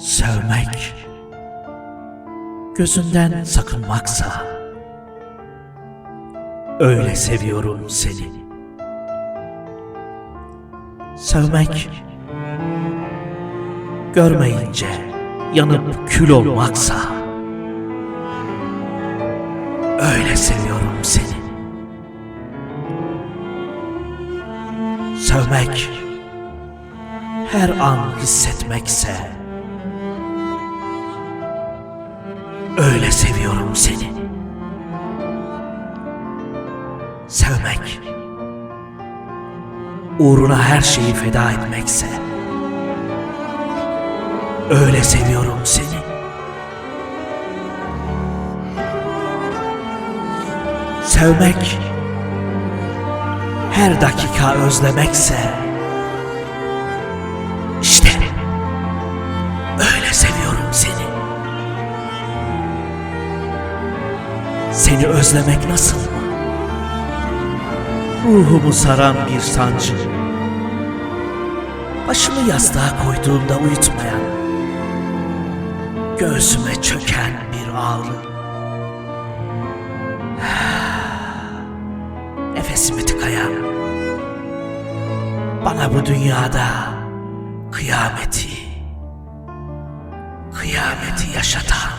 Sevmek gözünden sakınmaksa öyle seviyorum seni. Sevmek görmeyince yanıp kül olmaksa öyle seviyorum seni. Sevmek her an hissetmekse öyle seviyorum seni. Sevmek uğruna her şeyi feda etmekse öyle seviyorum seni. Sevmek her dakika özlemekse Seni özlemek nasıl mı? Ruhumu saran bir sancı. Başımı yastığa koyduğumda uyutmayan, göğsüme çöken bir ağrı. Nefesimi tıkayan, bana bu dünyada kıyameti, kıyameti yaşatan